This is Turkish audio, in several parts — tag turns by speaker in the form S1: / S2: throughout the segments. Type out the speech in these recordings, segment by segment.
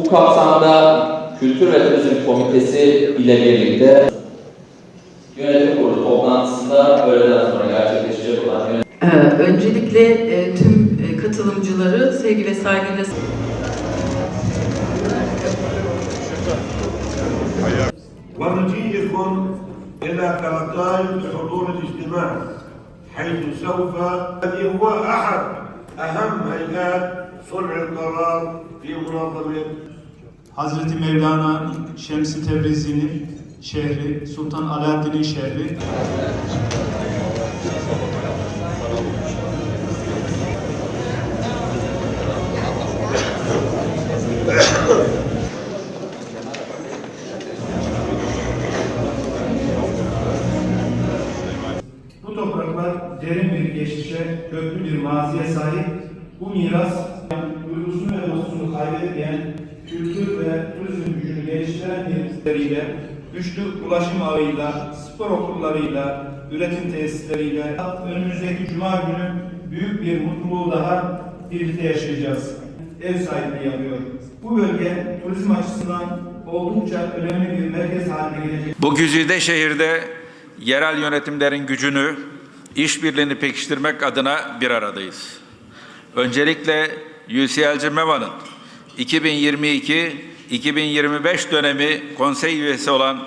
S1: Bu kapsamda Kültür ve Turizm Komitesi ile birlikte yönetim kurulu toplantısında öğleden sonra gerçekleşecek olan yönetim
S2: Ee, Öncelikle e, tüm e, katılımcıları sevgi ve saygıyla
S3: ونجيكم إلى كرتاي حضور الاجتماع حيث سوف الذي هو أحد أهم هيئات صنع القرار في منظمة
S4: Hazreti Mevlana Şems-i Tebrizi'nin şehri, Sultan Alaaddin'in şehri.
S5: Güçlü ulaşım ağıyla, spor okullarıyla, üretim tesisleriyle önümüzdeki Cuma günü büyük bir mutluluğu daha birlikte yaşayacağız. Ev sahipliği yapıyor. Bu bölge turizm açısından oldukça önemli bir merkez haline gelecek.
S6: Bu güzide şehirde yerel yönetimlerin gücünü, işbirliğini pekiştirmek adına bir aradayız. Öncelikle UCLC MEVA'nın 2022-2025 dönemi konsey üyesi olan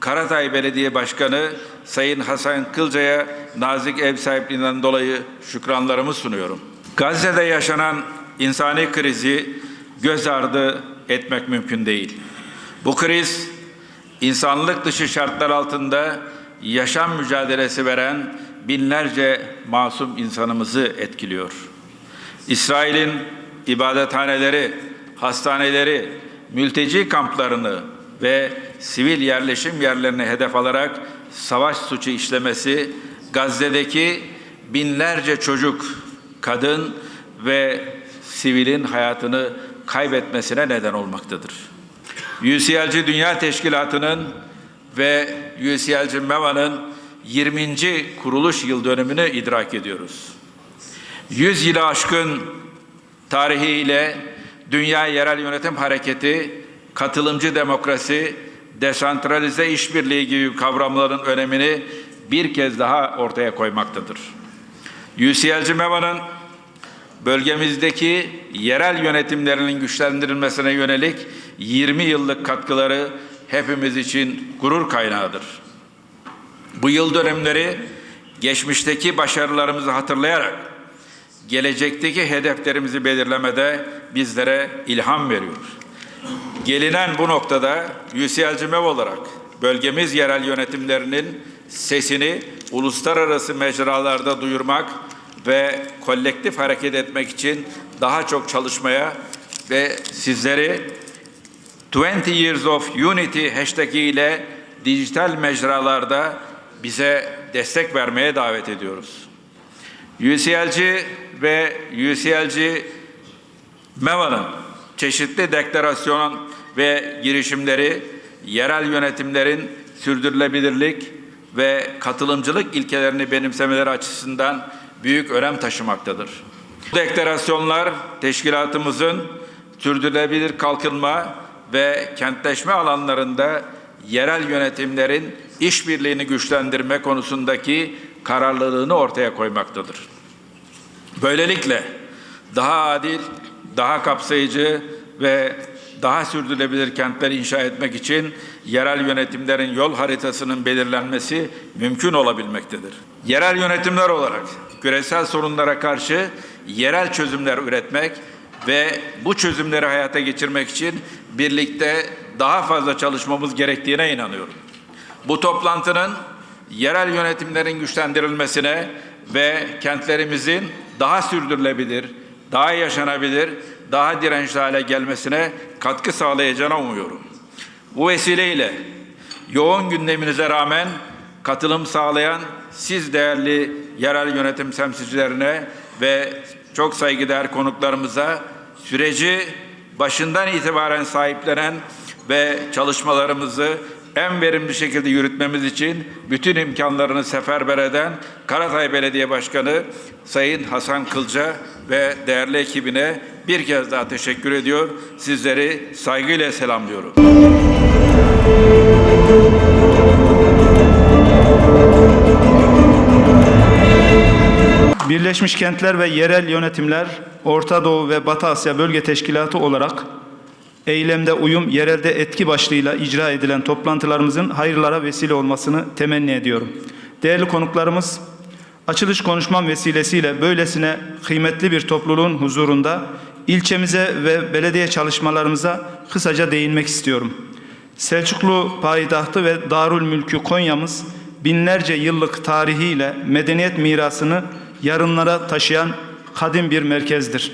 S6: Karatay Belediye Başkanı Sayın Hasan Kılca'ya nazik ev sahipliğinden dolayı şükranlarımı sunuyorum. Gazze'de yaşanan insani krizi göz ardı etmek mümkün değil. Bu kriz insanlık dışı şartlar altında yaşam mücadelesi veren binlerce masum insanımızı etkiliyor. İsrail'in ibadethaneleri, hastaneleri, mülteci kamplarını ve sivil yerleşim yerlerini hedef alarak savaş suçu işlemesi Gazze'deki binlerce çocuk, kadın ve sivilin hayatını kaybetmesine neden olmaktadır. UCLC Dünya Teşkilatı'nın ve UCLC MEVA'nın 20. kuruluş yıl dönümünü idrak ediyoruz. 100 yılı aşkın tarihiyle Dünya Yerel Yönetim Hareketi, katılımcı demokrasi, desantralize işbirliği gibi kavramların önemini bir kez daha ortaya koymaktadır. UCLC MEVA'nın bölgemizdeki yerel yönetimlerinin güçlendirilmesine yönelik 20 yıllık katkıları hepimiz için gurur kaynağıdır. Bu yıl dönemleri geçmişteki başarılarımızı hatırlayarak gelecekteki hedeflerimizi belirlemede bizlere ilham veriyor. Gelinen bu noktada UCLC MEV olarak bölgemiz yerel yönetimlerinin sesini uluslararası mecralarda duyurmak ve kolektif hareket etmek için daha çok çalışmaya ve sizleri 20 Years of Unity hashtag ile dijital mecralarda bize destek vermeye davet ediyoruz. UCLC ve UCLC MEVA'nın çeşitli deklarasyon ve girişimleri yerel yönetimlerin sürdürülebilirlik ve katılımcılık ilkelerini benimsemeleri açısından büyük önem taşımaktadır. Bu deklarasyonlar teşkilatımızın sürdürülebilir kalkınma ve kentleşme alanlarında yerel yönetimlerin işbirliğini güçlendirme konusundaki kararlılığını ortaya koymaktadır. Böylelikle daha adil, daha kapsayıcı ve daha sürdürülebilir kentler inşa etmek için yerel yönetimlerin yol haritasının belirlenmesi mümkün olabilmektedir. Yerel yönetimler olarak küresel sorunlara karşı yerel çözümler üretmek ve bu çözümleri hayata geçirmek için birlikte daha fazla çalışmamız gerektiğine inanıyorum. Bu toplantının yerel yönetimlerin güçlendirilmesine ve kentlerimizin daha sürdürülebilir, daha yaşanabilir, daha dirençli hale gelmesine katkı sağlayacağına umuyorum. Bu vesileyle yoğun gündeminize rağmen katılım sağlayan siz değerli yerel yönetim temsilcilerine ve çok saygıdeğer konuklarımıza süreci başından itibaren sahiplenen ve çalışmalarımızı en verimli şekilde yürütmemiz için bütün imkanlarını seferber eden Karatay Belediye Başkanı Sayın Hasan Kılca ve değerli ekibine
S7: bir kez daha teşekkür ediyor. Sizleri saygıyla selamlıyorum.
S4: Birleşmiş Kentler ve Yerel Yönetimler Orta Doğu ve Batı Asya Bölge Teşkilatı olarak eylemde uyum, yerelde etki başlığıyla icra edilen toplantılarımızın hayırlara vesile olmasını temenni ediyorum. Değerli konuklarımız, açılış konuşmam vesilesiyle böylesine kıymetli bir topluluğun huzurunda ilçemize ve belediye çalışmalarımıza kısaca değinmek istiyorum. Selçuklu payitahtı ve Darül Mülkü Konya'mız binlerce yıllık tarihiyle medeniyet mirasını yarınlara taşıyan kadim bir merkezdir.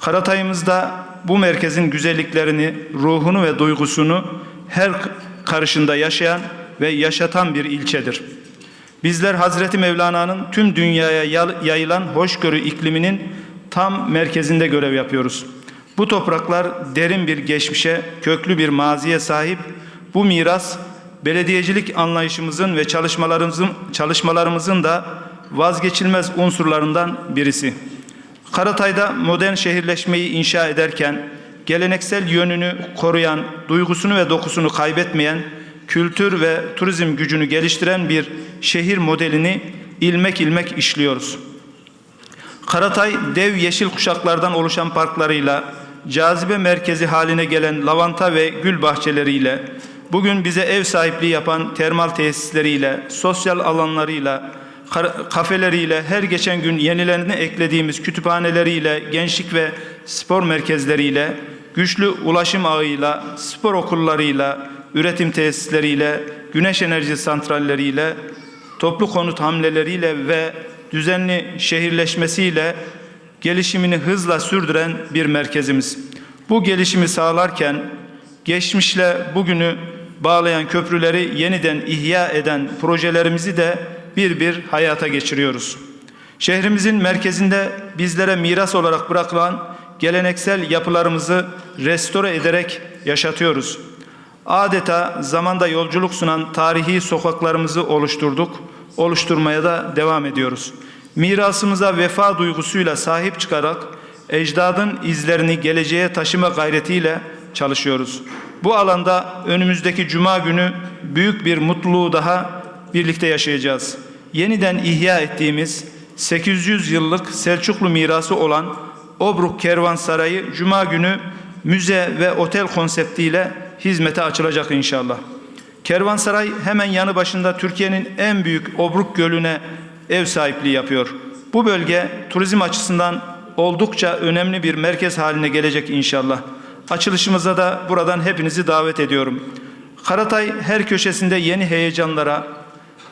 S4: Karatay'ımızda bu merkezin güzelliklerini, ruhunu ve duygusunu her karışında yaşayan ve yaşatan bir ilçedir. Bizler Hazreti Mevlana'nın tüm dünyaya yayılan hoşgörü ikliminin tam merkezinde görev yapıyoruz. Bu topraklar derin bir geçmişe, köklü bir maziye sahip. Bu miras belediyecilik anlayışımızın ve çalışmalarımızın çalışmalarımızın da vazgeçilmez unsurlarından birisi. Karatay'da modern şehirleşmeyi inşa ederken geleneksel yönünü koruyan, duygusunu ve dokusunu kaybetmeyen, kültür ve turizm gücünü geliştiren bir şehir modelini ilmek ilmek işliyoruz. Karatay dev yeşil kuşaklardan oluşan parklarıyla, cazibe merkezi haline gelen lavanta ve gül bahçeleriyle, bugün bize ev sahipliği yapan termal tesisleriyle, sosyal alanlarıyla, kafeleriyle, her geçen gün yenilerini eklediğimiz kütüphaneleriyle, gençlik ve spor merkezleriyle, güçlü ulaşım ağıyla, spor okullarıyla, üretim tesisleriyle, güneş enerji santralleriyle, toplu konut hamleleriyle ve düzenli şehirleşmesiyle gelişimini hızla sürdüren bir merkezimiz. Bu gelişimi sağlarken geçmişle bugünü bağlayan köprüleri yeniden ihya eden projelerimizi de bir bir hayata geçiriyoruz. Şehrimizin merkezinde bizlere miras olarak bırakılan geleneksel yapılarımızı restore ederek yaşatıyoruz. Adeta zamanda yolculuk sunan tarihi sokaklarımızı oluşturduk, oluşturmaya da devam ediyoruz. Mirasımıza vefa duygusuyla sahip çıkarak ecdadın izlerini geleceğe taşıma gayretiyle çalışıyoruz. Bu alanda önümüzdeki cuma günü büyük bir mutluluğu daha birlikte yaşayacağız. Yeniden ihya ettiğimiz 800 yıllık Selçuklu mirası olan Obruk Kervansarayı cuma günü müze ve otel konseptiyle hizmete açılacak inşallah. Kervansaray hemen yanı başında Türkiye'nin en büyük Obruk Gölü'ne ev sahipliği yapıyor. Bu bölge turizm açısından oldukça önemli bir merkez haline gelecek inşallah. Açılışımıza da buradan hepinizi davet ediyorum. Karatay her köşesinde yeni heyecanlara,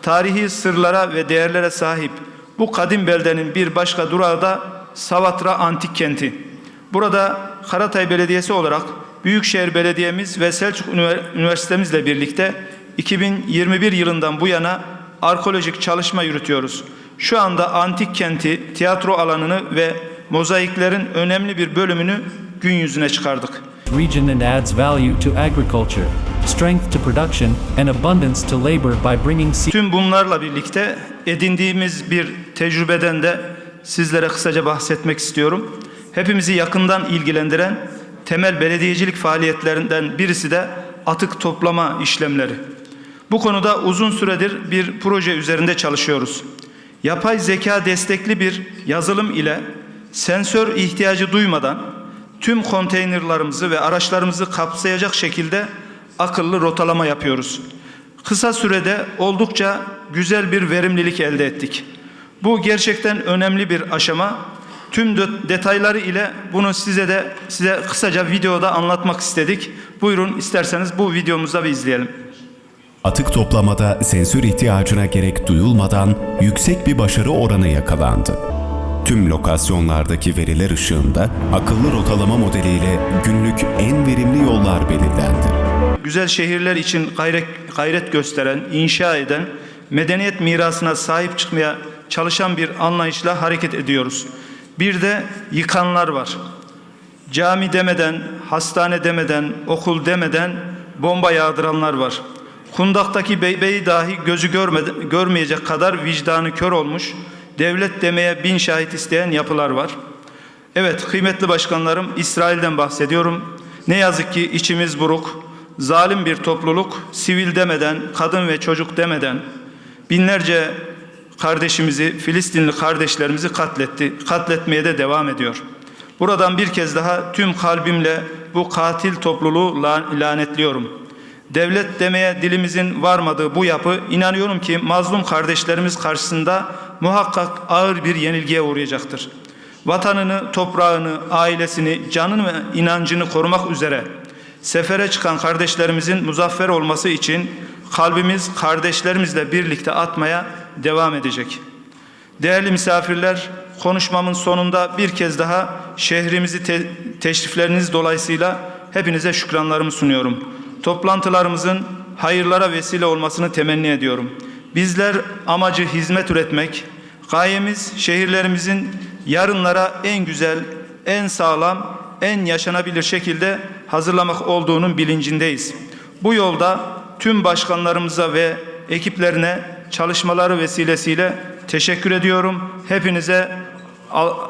S4: tarihi sırlara ve değerlere sahip. Bu kadim beldenin bir başka durağı da Savatra Antik Kenti. Burada Karatay Belediyesi olarak Büyükşehir Belediye'miz ve Selçuk Üniversitemizle birlikte 2021 yılından bu yana arkeolojik çalışma yürütüyoruz. Şu anda antik kenti, tiyatro alanını ve mozaiklerin önemli bir bölümünü gün yüzüne çıkardık.
S8: Region and adds value to agriculture, strength to production, and abundance to labor by bringing
S4: Tüm bunlarla birlikte edindiğimiz bir tecrübeden de sizlere kısaca bahsetmek istiyorum. Hepimizi yakından ilgilendiren temel belediyecilik faaliyetlerinden birisi de atık toplama işlemleri. Bu konuda uzun süredir bir proje üzerinde çalışıyoruz. Yapay zeka destekli bir yazılım ile sensör ihtiyacı duymadan tüm konteynerlarımızı ve araçlarımızı kapsayacak şekilde akıllı rotalama yapıyoruz. Kısa sürede oldukça güzel bir verimlilik elde ettik. Bu gerçekten önemli bir aşama. Tüm detayları ile bunu size de size kısaca videoda anlatmak istedik. Buyurun isterseniz bu videomuzda bir izleyelim.
S9: Atık toplamada sensör ihtiyacına gerek duyulmadan yüksek bir başarı oranı yakalandı. Tüm lokasyonlardaki veriler ışığında akıllı rotalama modeliyle günlük en verimli yollar belirlendi.
S4: Güzel şehirler için gayret, gayret gösteren, inşa eden, medeniyet mirasına sahip çıkmaya çalışan bir anlayışla hareket ediyoruz. Bir de yıkanlar var. Cami demeden, hastane demeden, okul demeden bomba yağdıranlar var. Kundaktaki bebeği dahi gözü görmedi, görmeyecek kadar vicdanı kör olmuş, devlet demeye bin şahit isteyen yapılar var. Evet kıymetli başkanlarım İsrail'den bahsediyorum. Ne yazık ki içimiz buruk, zalim bir topluluk sivil demeden, kadın ve çocuk demeden binlerce kardeşimizi, Filistinli kardeşlerimizi katletti. Katletmeye de devam ediyor. Buradan bir kez daha tüm kalbimle bu katil topluluğu la- lanetliyorum. Devlet demeye dilimizin varmadığı bu yapı inanıyorum ki mazlum kardeşlerimiz karşısında muhakkak ağır bir yenilgiye uğrayacaktır. Vatanını, toprağını, ailesini, canını ve inancını korumak üzere sefere çıkan kardeşlerimizin muzaffer olması için kalbimiz kardeşlerimizle birlikte atmaya devam edecek. Değerli misafirler, konuşmamın sonunda bir kez daha şehrimizi te- teşrifleriniz dolayısıyla hepinize şükranlarımı sunuyorum. Toplantılarımızın hayırlara vesile olmasını temenni ediyorum. Bizler amacı hizmet üretmek, gayemiz şehirlerimizin yarınlara en güzel, en sağlam, en yaşanabilir şekilde hazırlamak olduğunun bilincindeyiz. Bu yolda tüm başkanlarımıza ve ekiplerine çalışmaları vesilesiyle teşekkür ediyorum. Hepinize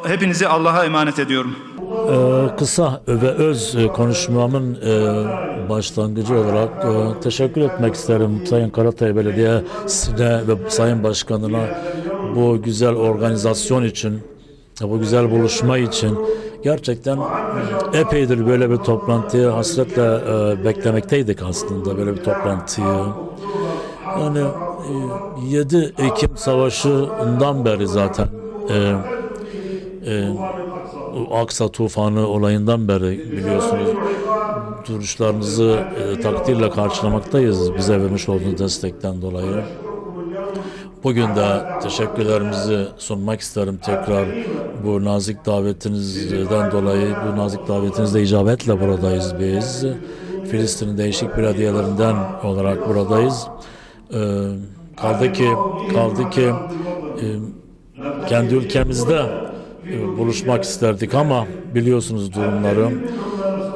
S4: hepinizi Allah'a emanet ediyorum.
S10: Ee, kısa ve öz e, konuşmamın e, başlangıcı olarak e, teşekkür etmek isterim Sayın Karatay Belediyesi'ne ve Sayın Başkanı'na bu güzel organizasyon için, bu güzel buluşma için gerçekten epeydir böyle bir toplantıyı hasretle e, beklemekteydik aslında böyle bir toplantıyı. Yani e, 7 Ekim Savaşı'ndan beri zaten e, e, Aksa tufanı olayından beri biliyorsunuz duruşlarınızı e, takdirle karşılamaktayız bize vermiş olduğunuz destekten dolayı. Bugün de teşekkürlerimizi sunmak isterim tekrar bu nazik davetinizden dolayı. Bu nazik davetinizde icabetle buradayız biz. Filistin'in değişik belediyelerinden olarak buradayız. Ee, kaldı ki kaldı ki e, kendi ülkemizde buluşmak isterdik ama biliyorsunuz durumları.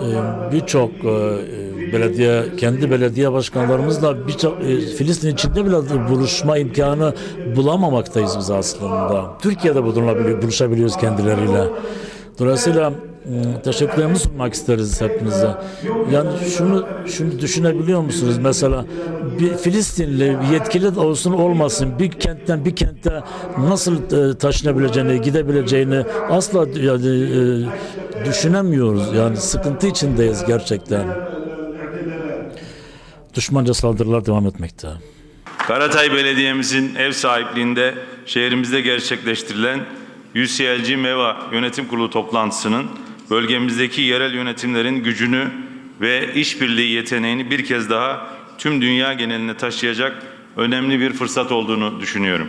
S10: E, Birçok e, belediye, kendi belediye başkanlarımızla birçok e, Filistin içinde bile buluşma imkanı bulamamaktayız biz aslında. Türkiye'de bulunabiliyor, buluşabiliyoruz kendileriyle. Dolayısıyla m, teşekkürlerimi sunmak isteriz hepinize. Yani şunu şunu düşünebiliyor musunuz? Mesela bir Filistinli yetkili olsun olmasın bir kentten bir kente nasıl e, taşınabileceğini, gidebileceğini asla yani, e, düşünemiyoruz. Yani sıkıntı içindeyiz gerçekten. Düşmanca saldırılar devam etmekte.
S7: Karatay Belediye'mizin ev sahipliğinde şehrimizde gerçekleştirilen UCLG MEVA Yönetim Kurulu toplantısının bölgemizdeki yerel yönetimlerin gücünü ve işbirliği yeteneğini bir kez daha tüm dünya geneline taşıyacak önemli bir fırsat olduğunu düşünüyorum.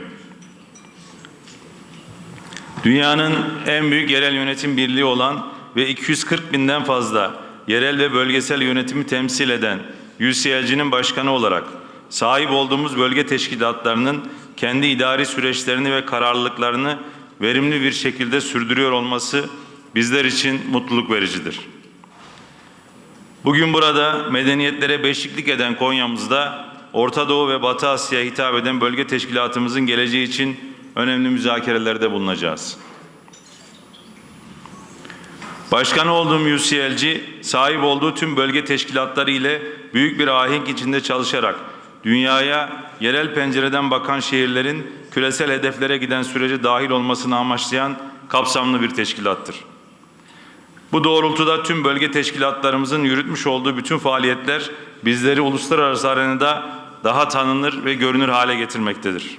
S7: Dünyanın en büyük yerel yönetim birliği olan ve 240 binden fazla yerel ve bölgesel yönetimi temsil eden UCLG'nin başkanı olarak sahip olduğumuz bölge teşkilatlarının kendi idari süreçlerini ve kararlılıklarını verimli bir şekilde sürdürüyor olması bizler için mutluluk vericidir. Bugün burada medeniyetlere beşiklik eden Konya'mızda Orta Doğu ve Batı Asya'ya hitap eden bölge teşkilatımızın geleceği için önemli müzakerelerde bulunacağız. Başkanı olduğum UCLG, sahip olduğu tüm bölge teşkilatları ile büyük bir ahenk içinde çalışarak dünyaya yerel pencereden bakan şehirlerin küresel hedeflere giden sürece dahil olmasını amaçlayan kapsamlı bir teşkilattır. Bu doğrultuda tüm bölge teşkilatlarımızın yürütmüş olduğu bütün faaliyetler bizleri uluslararası arenada daha tanınır ve görünür hale getirmektedir.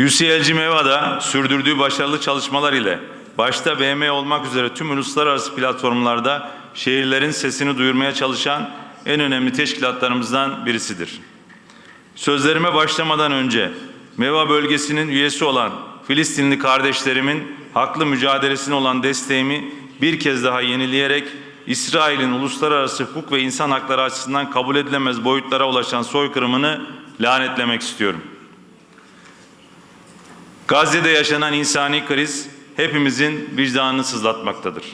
S7: UCLG MEVA'da sürdürdüğü başarılı çalışmalar ile başta BM olmak üzere tüm uluslararası platformlarda şehirlerin sesini duyurmaya çalışan en önemli teşkilatlarımızdan birisidir. Sözlerime başlamadan önce MEVA bölgesinin üyesi olan Filistinli kardeşlerimin haklı mücadelesine olan desteğimi bir kez daha yenileyerek İsrail'in uluslararası hukuk ve insan hakları açısından kabul edilemez boyutlara ulaşan soykırımını lanetlemek istiyorum. Gazze'de yaşanan insani kriz hepimizin vicdanını sızlatmaktadır.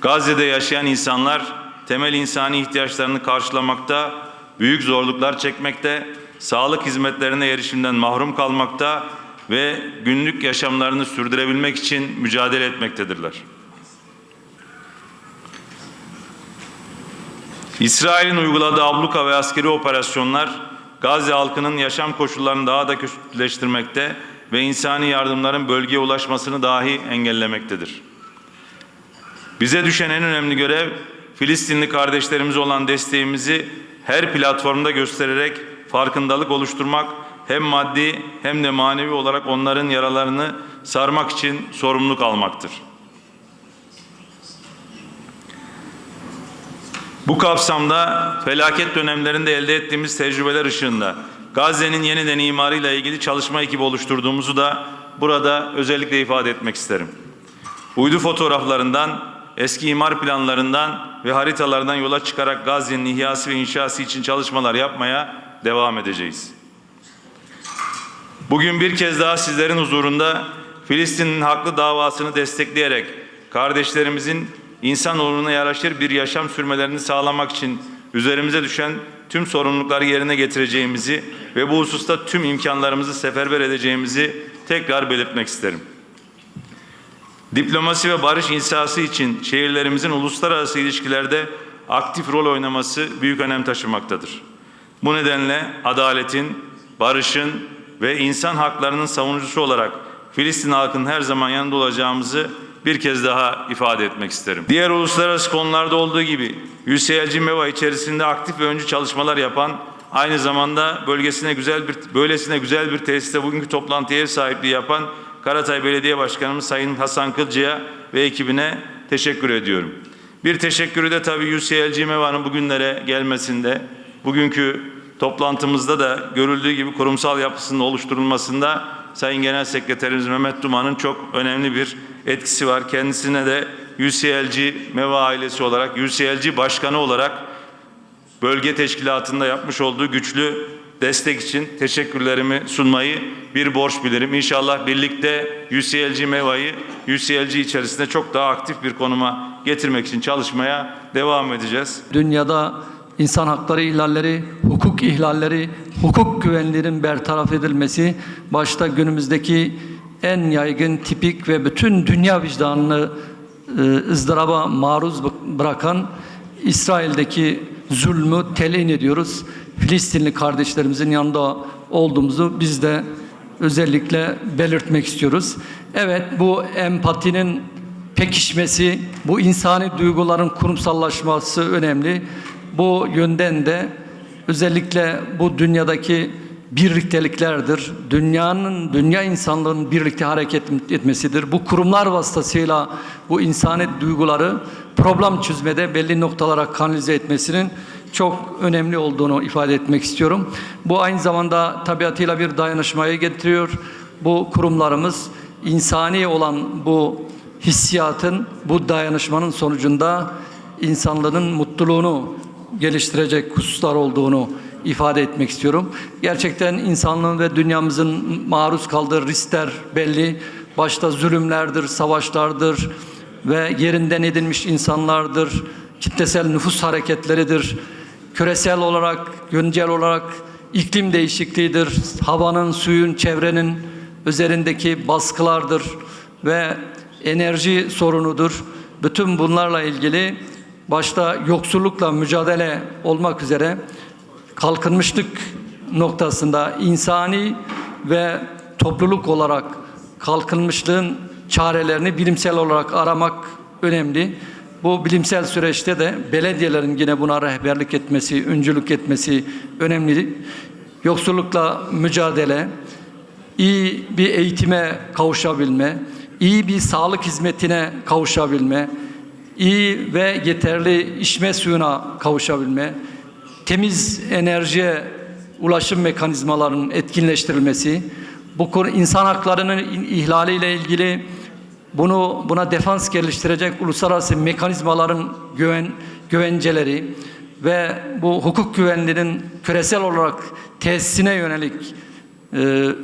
S7: Gazze'de yaşayan insanlar temel insani ihtiyaçlarını karşılamakta, büyük zorluklar çekmekte, sağlık hizmetlerine erişimden mahrum kalmakta ve günlük yaşamlarını sürdürebilmek için mücadele etmektedirler. İsrail'in uyguladığı abluka ve askeri operasyonlar Gazze halkının yaşam koşullarını daha da kötüleştirmekte ve insani yardımların bölgeye ulaşmasını dahi engellemektedir. Bize düşen en önemli görev Filistinli kardeşlerimize olan desteğimizi her platformda göstererek farkındalık oluşturmak hem maddi hem de manevi olarak onların yaralarını sarmak için sorumluluk almaktır. Bu kapsamda felaket dönemlerinde elde ettiğimiz tecrübeler ışığında Gazze'nin yeniden imarıyla ilgili çalışma ekibi oluşturduğumuzu da burada özellikle ifade etmek isterim. Uydu fotoğraflarından, eski imar planlarından ve haritalardan yola çıkarak Gazze'nin ihyası ve inşası için çalışmalar yapmaya devam edeceğiz. Bugün bir kez daha sizlerin huzurunda Filistin'in haklı davasını destekleyerek kardeşlerimizin insanoğluna yaraşır bir yaşam sürmelerini sağlamak için üzerimize düşen tüm sorumlulukları yerine getireceğimizi ve bu hususta tüm imkanlarımızı seferber edeceğimizi tekrar belirtmek isterim. Diplomasi ve barış insası için şehirlerimizin uluslararası ilişkilerde aktif rol oynaması büyük önem taşımaktadır. Bu nedenle adaletin, barışın ve insan haklarının savunucusu olarak Filistin halkının her zaman yanında olacağımızı bir kez daha ifade etmek isterim. Diğer uluslararası konularda olduğu gibi UCLG MEVA içerisinde aktif ve öncü çalışmalar yapan aynı zamanda bölgesine güzel bir böylesine güzel bir tesiste bugünkü toplantıya ev sahipliği yapan Karatay Belediye Başkanımız Sayın Hasan Kılcı'ya ve ekibine teşekkür ediyorum. Bir teşekkürü de tabii UCLG MEVA'nın bugünlere gelmesinde, bugünkü toplantımızda da görüldüğü gibi kurumsal yapısının oluşturulmasında Sayın Genel Sekreterimiz Mehmet Duman'ın çok önemli bir etkisi var. Kendisine de UCLG MEVA ailesi olarak, UCLG Başkanı olarak bölge teşkilatında yapmış olduğu güçlü destek için teşekkürlerimi sunmayı bir borç bilirim. İnşallah birlikte UCLG MEVA'yı UCLG içerisinde çok daha aktif bir konuma getirmek için çalışmaya devam edeceğiz.
S11: Dünyada insan hakları ihlalleri, hukuk ihlalleri, hukuk güvenliğinin bertaraf edilmesi başta günümüzdeki en yaygın, tipik ve bütün dünya vicdanını e, ızdıraba maruz bı- bırakan İsrail'deki zulmü telin ediyoruz. Filistinli kardeşlerimizin yanında olduğumuzu biz de özellikle belirtmek istiyoruz. Evet bu empatinin pekişmesi, bu insani duyguların kurumsallaşması önemli. Bu yönden de özellikle bu dünyadaki birlikteliklerdir. Dünyanın, dünya insanlığının birlikte hareket etmesidir. Bu kurumlar vasıtasıyla bu insani duyguları problem çözmede belli noktalara kanalize etmesinin çok önemli olduğunu ifade etmek istiyorum. Bu aynı zamanda tabiatıyla bir dayanışmayı getiriyor. Bu kurumlarımız insani olan bu hissiyatın, bu dayanışmanın sonucunda insanlığın mutluluğunu geliştirecek hususlar olduğunu ifade etmek istiyorum. Gerçekten insanlığın ve dünyamızın maruz kaldığı riskler belli. Başta zulümlerdir, savaşlardır ve yerinden edilmiş insanlardır, kitlesel nüfus hareketleridir. Küresel olarak, güncel olarak iklim değişikliğidir, havanın, suyun, çevrenin üzerindeki baskılardır ve enerji sorunudur. Bütün bunlarla ilgili başta yoksullukla mücadele olmak üzere kalkınmışlık noktasında insani ve topluluk olarak kalkınmışlığın çarelerini bilimsel olarak aramak önemli. Bu bilimsel süreçte de belediyelerin yine buna rehberlik etmesi, öncülük etmesi önemli. Yoksullukla mücadele, iyi bir eğitime kavuşabilme, iyi bir sağlık hizmetine kavuşabilme, iyi ve yeterli içme suyuna kavuşabilme, temiz enerjiye ulaşım mekanizmalarının etkinleştirilmesi, bu konu insan haklarının ihlaliyle ilgili bunu buna defans geliştirecek uluslararası mekanizmaların güven güvenceleri ve bu hukuk güvenliğinin küresel olarak tesisine yönelik e,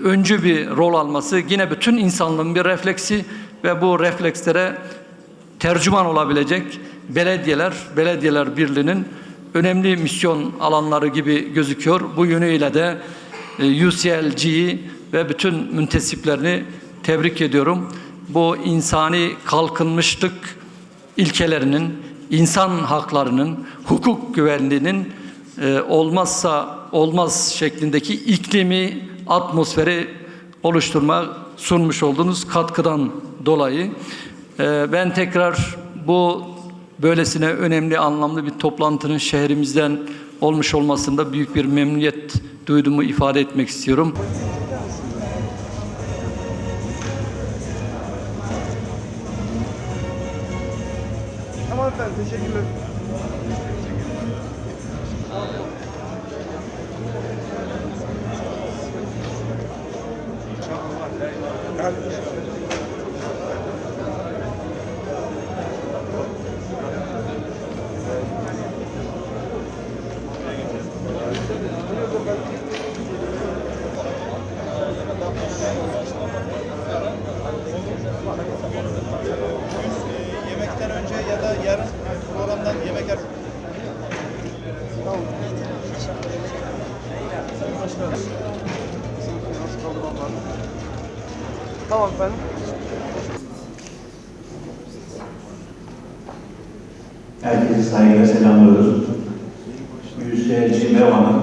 S11: öncü bir rol alması yine bütün insanlığın bir refleksi ve bu reflekslere tercüman olabilecek belediyeler, belediyeler birliğinin önemli misyon alanları gibi gözüküyor. Bu yönüyle de e, UCLG'yi ve bütün müntesiplerini tebrik ediyorum. Bu insani kalkınmışlık ilkelerinin, insan haklarının, hukuk güvenliğinin e, olmazsa olmaz şeklindeki iklimi, atmosferi oluşturma sunmuş olduğunuz katkıdan dolayı e, ben tekrar bu böylesine önemli, anlamlı bir toplantının şehrimizden olmuş olmasında büyük bir memnuniyet duyduğumu ifade etmek istiyorum.
S6: Yemekten Tamam efendim.
S12: Herkese saygıyla selamlıyoruz. Yüzlerce Meva'nın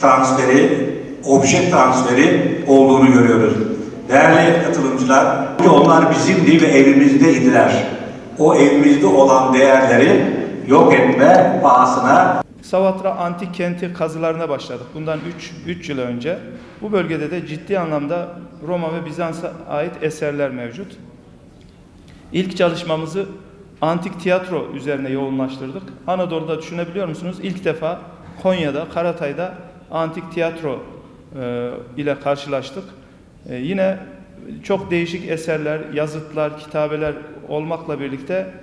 S12: transferi, obje transferi olduğunu görüyoruz. Değerli katılımcılar, onlar bizimdi ve evimizdeydiler. O evimizde olan değerleri yok etme pahasına
S4: Savatra antik kenti kazılarına başladık. Bundan 3 3 yıl önce. Bu bölgede de ciddi anlamda Roma ve Bizans'a ait eserler mevcut. İlk çalışmamızı antik tiyatro üzerine yoğunlaştırdık. Anadolu'da düşünebiliyor musunuz? İlk defa Konya'da, Karatay'da antik tiyatro e, ile karşılaştık. E, yine çok değişik eserler, yazıtlar, kitabeler olmakla birlikte